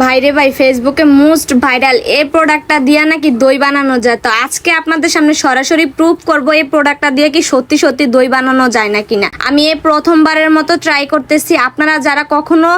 ভাইরে ভাই ফেসবুকে মোস্ট ভাইরাল এই প্রোডাক্টটা দিয়ে নাকি দই বানানো যায়? তো আজকে আপনাদের সামনে সরাসরি প্রুফ করব এই প্রোডাক্টটা দিয়ে কি সত্যি সত্যি দই বানানো যায় না। কিনা আমি এই প্রথমবারের মতো ট্রাই করতেছি। আপনারা যারা কখনো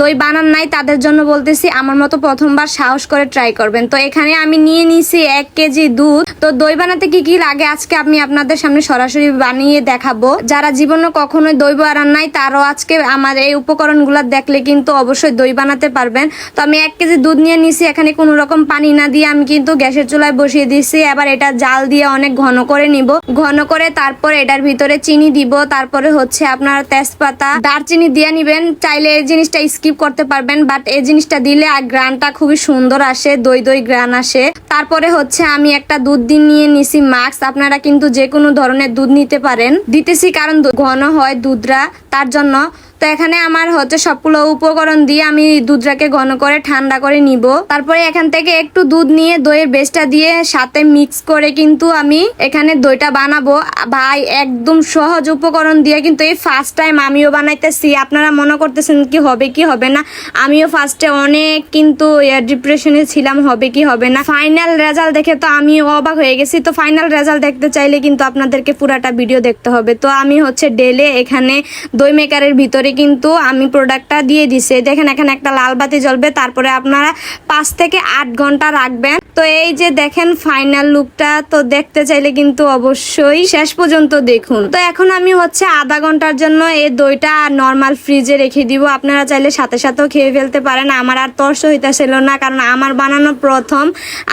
দই বানান নাই, তাদের জন্য বলতেছি, আমার মতো প্রথমবার সাহস করে ট্রাই করবেন। তো এখানে আমি নিয়ে নিছি এক কেজি দুধ। তো দই বানাতে কি কি লাগে আজকে আমি আপনাদের সামনে সরাসরি বানিয়ে দেখাবো। যারা জীবনে কখনোই দই বানান নাই, তারও আজকে আমার এই উপকরণগুলো দেখলে কিন্তু অবশ্যই দই বানাতে পারবেন। তো আমি এক কেজি দুধ নিয়ে নিছি, এখানে কোনো রকম পানি না দিয়ে আমি কিন্তু গ্যাসের চুলায় বসিয়ে দিছি। এবার এটা জাল দিয়ে অনেক ঘন করে নিব। ঘন করে তারপর এটার ভিতরে চিনি দিব। তারপরে হচ্ছে আপনার তেজপাতা, দারচিনি দিয়ে নিবেন। চাইলে এই জিনিসটা স্কিপ করতে পারবেন বাট এই জিনিসটা দিলে আর গ্রানটা খুবই সুন্দর আসে, দই দই গ্রান আসে। তারপরে হচ্ছে আমি একটা দুধ দিন নিয়ে নিছি, মাস্ক। আপনারা কিন্তু যে কোনো ধরনের দুধ নিতে পারেন। দিতেছি কারণ ঘন হয় দুধরা, তার জন্য তো এখানে আমার হচ্ছে সবগুলো উপকরণ দিয়ে আমি দুধটাকে ঘন করে ঠান্ডা করে নিব। তারপরে এখান থেকে একটু দুধ নিয়ে দইয়ের বেসটা দিয়ে সাথে মিক্স করে কিন্তু আমি এখানে দইটা বানাবো। ভাই, একদম সহজ উপকরণ দিয়ে কিন্তু এই ফার্স্ট টাইম আমিও বানাইতেছি। আপনারা মনে করতেছেন কি হবে কি হবে না? আমিও ফার্স্টে অনেক কিন্তু ডিপ্রেশনে ছিলাম, হবে কি হবে না? ফাইনাল রেজাল্ট দেখে তো আমি অবাক হয়ে গেছি। তো ফাইনাল রেজাল্ট দেখতে চাইলে কিন্তু আপনাদেরকে পুরাটা ভিডিও দেখতে হবে। তো আমি হচ্ছে ডেলে এখানে দই মেকারের ভিতরে কিন্তু আমি প্রোডাক্টটা দিয়ে দিছি। দেখেন, এখানে একটা লাল বাতি জ্বলবে, তারপরে আপনারা পাঁচ থেকে আট ঘণ্টা রাখবেন। তো এই যে দেখেন ফাইনাল লুকটা তো দেখতে চাইলে কিন্তু অবশ্যই শেষ পর্যন্ত দেখুন। তো এখন আমি হচ্ছে আধা ঘণ্টার জন্য এই দইটা নর্মাল ফ্রিজে রেখে দিব। আপনারা চাইলে সাথে সাথেও খেয়ে ফেলতে পারেন। আমার আর তর্স হইতেছিল না, কারণ আমার বানানো প্রথম।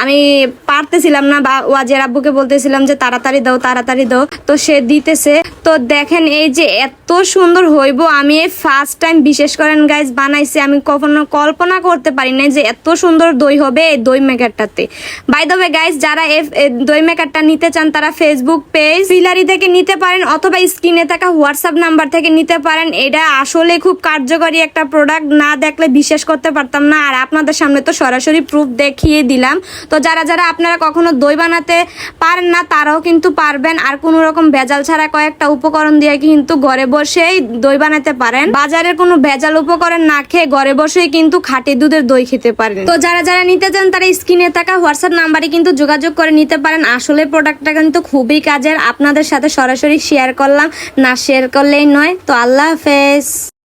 আমি পারতেছিলাম না, বা ওয়াজের আব্বুকে বলতেছিলাম যে, তাড়াতাড়ি দাও তাড়াতাড়ি দাও। তো সে দিতেছে। তো দেখেন, এই যে এত সুন্দর হইব, আমি ফার্স্ট টাইম বিশেষ করেন গাইজ বানাইছি, আমি কখনো কল্পনা করতে পারি না যে এত সুন্দর দই হবে এই দই মেকারটাতে বাই ওয়ে গাইজ যারা দই মেকারটা নিতে চান, তারা ফেসবুক পেজ ফিলারি থেকে নিতে পারেন অথবা স্ক্রিনে থাকা হোয়াটসঅ্যাপ নাম্বার থেকে নিতে পারেন। এটা আসলে খুব কার্যকরী একটা প্রোডাক্ট না দেখলে বিশ্বাস করতে পারতাম না। আর আপনাদের সামনে তো সরাসরি প্রুফ দেখিয়ে দিলাম। তো যারা যারা আপনারা কখনো দই বানাতে পারেন না, তারাও কিন্তু পারবেন। আর কোনো রকম ভেজাল ছাড়া কয়েকটা উপকরণ দিয়ে কিন্তু ঘরে বসেই দই বানাতে পারেন বাজারের কোনো ভেজাল উপকরণ না খেয়ে ঘরে বসেই কিন্তু খাঁটি দুধের দই খেতে পারেন। তো যারা যারা নিতে চান, তারা স্ক্রিনে থাকা হোয়াটসঅ্যাপ নাম্বারে কিন্তু যোগাযোগ করে নিতে পারেন। আসলে প্রোডাক্টটা কিন্তু খুবই কাজের। আপনাদের সাথে সরাসরি শেয়ার করলাম, না শেয়ার করলেই নয়। তো আল্লাহ হাফেজ।